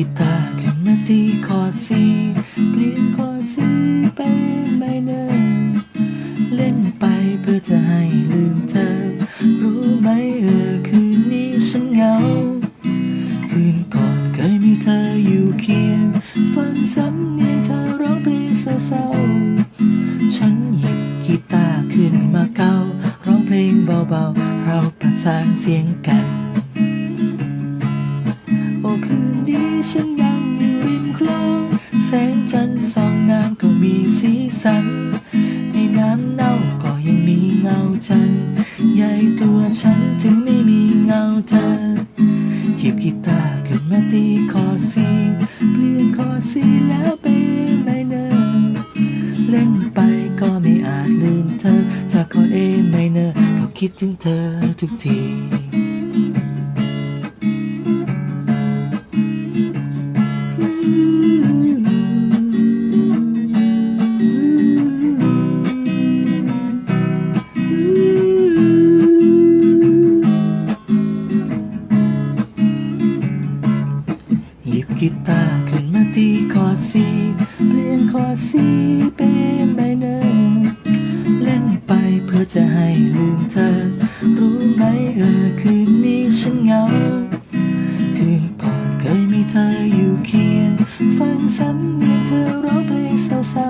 กีตาร์ขึ้นมาตีคอร์ดซีเปลี่ยนคอสีเปไมเนอร์เล่นไปเพื่อจะให้ลืมเธอ รู้ไหมเออคืนนี้ฉันเหงา คืนก่อนเคยมีเธออยู่เคียง ฟังซ้ำเนเธอร้องเพลงเศร้าฉันหยิบกีตาร์ขึ้นมาเการ้องเพลงเบาๆ เราประสานเสียงกัน คืนนี้ฉันนั่งอยู่ริมคลองแสงจันทร์ส่องน้ำก็มีสีสัน ในน้ำเน่าก็ยังมีเงาจันทร์ใหญ่ตัวฉันถึงไม่มีเงาเธอหยิบกีตาร์ขึ้นมาตีคอซีเปลี่ยนคอซีแล้วเป็นไมเนอร์เล่นไปก็ไม่อาจลืมเธอจากคอเอไมเนอร์ก็คิดถึงเธอทุกที กีตาร์ขึ้นมาตีคอร์ดซีเปลี่ยนคอร์ดซีเป็นไมเนอร์เล่นไปเพื่อจะให้ลืมเธอ รู้ไหมเออคืนนี้ฉันเหงา คืนก่อนเคยมีเธออยู่เคียง ฟังซ้ำเมื่อเธอร้องเพลงเศร้า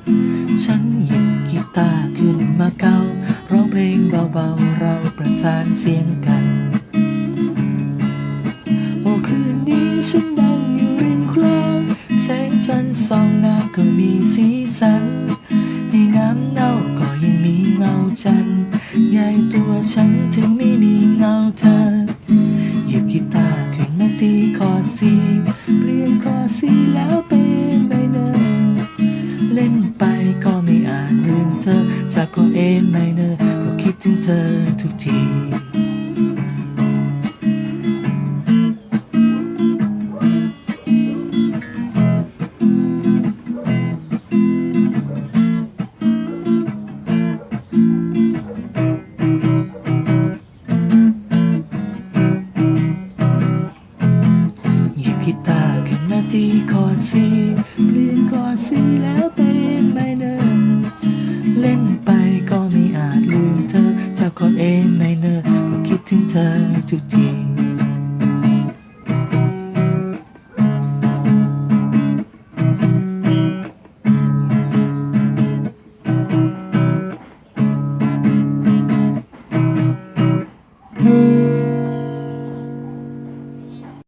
ๆ ฉันหยิบกีตาร์ขึ้นมาเการ้องเพลงเบาๆ เราประสานเสียงกัน โอ้คืนนี้ ฉันนั่งอยู่ริมคลองแสงจันทร์ส่องน้ำก็มีสีสันในน้ำเน่าก็ยังมีเงาจันทร์ใหญ่ตัวฉันถึงไม่มีเงาเธอหยิบกีตาร์ขึ้นมาตีคอร์ดซีเปลี่ยนคอร์ดซีแล้วเป็นไมเนอร์เล่นไปก็ไม่อาจลืมเธอจากคอเอไมเนอร์ก็คิดถึงเธอทุกที กีตาร์ขึ้นมาตีคอร์ดซีเปลี่ยนคอร์ดซีแล้วเป็นไมเนอร์เล่นไปก็ไม่อาจลืมเธอจากคอร์ดเอไมเนอร์ก็คิดถึงเธอทุกที